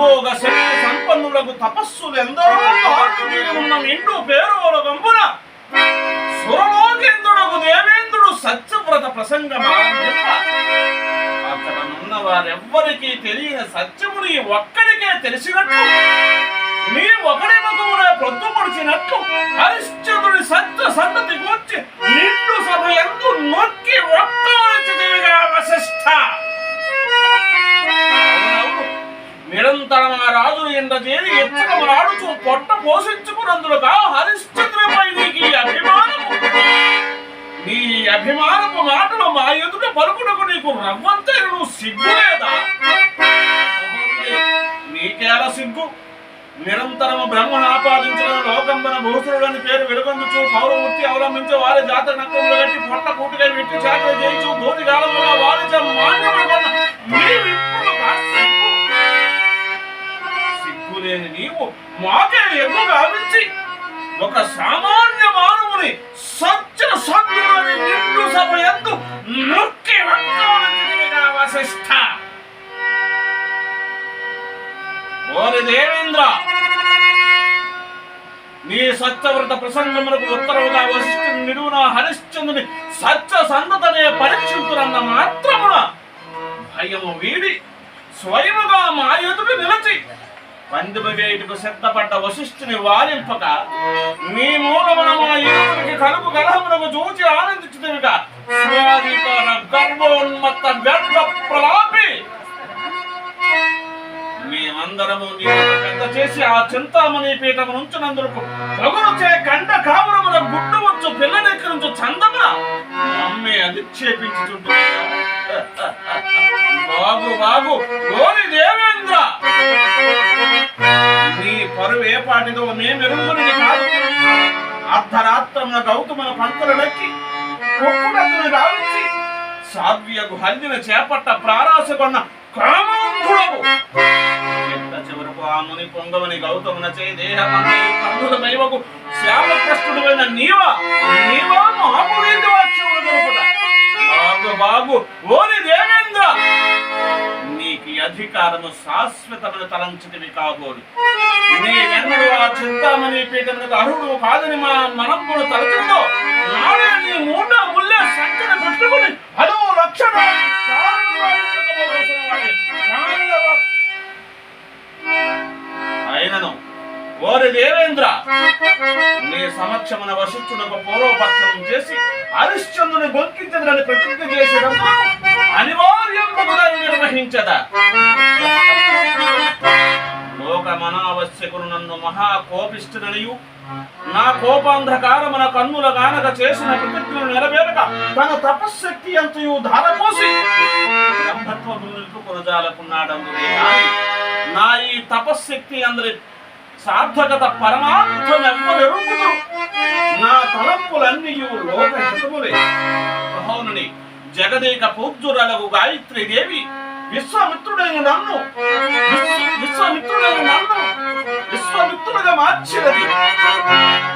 అమోఘ సంపన్నులకు తపస్సులు ఎందరో ఉన్న నిండు పేరుల గంపున సురలోకేంద్రుడకు దేవేంద్రుడు సత్యవ్రత ప్రసంగ ఆరంభింప అక్కడ వారెవ్వరికీ తెలియని సత్యముని ఒక్కడికే తెలిసినట్టు నీ ఒకడి ముఖమున పొద్దుపడిచినట్లు హరిశ్చంద్రుడి సత్య సంతతి కూర్చి రాజులు ఎండ చేరి రాడుచు పొట్ట పోషించుకున్నందులుగా హరిశ్చంద్రుడిపై నీకు ఈ అభిమానము. నీ అభిమానపు మాటలు మా ఎదుట పలుకునకు నీకు రవ్వంతైన నువ్వు సిగ్గు లేదా? నీకేల సిగ్గు? నిరంతరము బ్రహ్మను ఆపాదించిన లోకంబన భూసురుడని పేరు వెలుగొందుచు పౌరవృత్తి అవలంబించే వారి జాతర నక్కలు కట్టి పొట్ట కూటుగా వెట్టి చాకలు చేయించు భూతి కాలంలో వారి మాన్యమైన సామాన్య మానవుని సజ్జన సభ్యులని నిండు సభ ఎందు నొక్కి వక్కాలంటిదిగా వశిష్ఠ ఓరి దేవేంద్ర నీ సత్యవ్రత ప్రసంగములకు ఉత్తరముగా వశిష్ఠుని నిలువున హరిశ్చంద్రుని సత్య సంతతనే పరీక్షించురన్న మాత్రమున భయము వీడి స్వయముగా మా ఎదుట నిలచి పందుమ వేయుటకు సిద్ధపడ్డ వశిష్ఠుని వారింపక నీ మూలమున మా ఇరువురికి కలుపు కలహమునకు చూచి ఆనందించుతుగా స్వాధికార గర్వోన్మత్త వ్యర్థ ప్రలాపి. మేమందరము పెద్ద చేసి ఆ చింతామణి పీఠము నుంచినందుకు పగులుచే కండ కాపురమున గుడ్డు వచ్చు పిల్లనెక్కరించి చందమ మమ్మే అధిక్షేపించుచుంటుంది బాగు బాగు గోరి దేవే వాటితో ఏ పాటిదో అర్ధరాత్రమున గౌతమున పంతులు నక్కి కుక్కునద్దుని రావించి సాధ్యకు హల్దిన చేపట్ట ప్రారాసకొన్న కామాంధుడవు. చిట్ట చివరకు ఆ ముని పొంగవని గౌతమున చే దేహ కందుల దైవకు శ్యామకృష్ణుడైన నీవా నీవా మహాపురీతి వాక్యములు దొరుకుట. బాగు బాగు ఓరి దేవేంద్ర నీకు అధికారము శాశ్వతమైన తలంచితివి కాబోలు. చింతామణి పీఠమునకు అరుడు కాదని మా మనప్పును తలచుందో నాడే నీ మూట ముల్లే సంఖ్యను పెట్టుకుని హలో లక్షణ అయినను. ఓరి దేవేంద్ర! నీ సమక్షమున వశిష్ఠునకు పూర్వపక్షం చేసి హరిశ్చంద్రుని గొంకి లోక నన్ను మహా కోపిస్తుననియు నా కోపాంధకారమున కన్నుల గానక చేసిన ప్రతిజ్ఞను నెరవేరక తన తపశ్శక్తి అంతయు ధారపోసి బ్రహ్మత్వము నిలుపుకొనజాలకున్నాడందుకే నా ఈ తపశ్శక్తి అందరి సార్థకత పరమార్థం ఎవ్వరెరుగుదురు నా తలంపులన్నీ లోక హితములే మహోనుని జగదేక పూజ్యురలగు గాయత్రి దేవి విశ్వామిత్రుడైన నన్ను విశ్వ- విశ్వామిత్రుడైన నన్ను విశ్వామిత్రుడుగా మార్చినది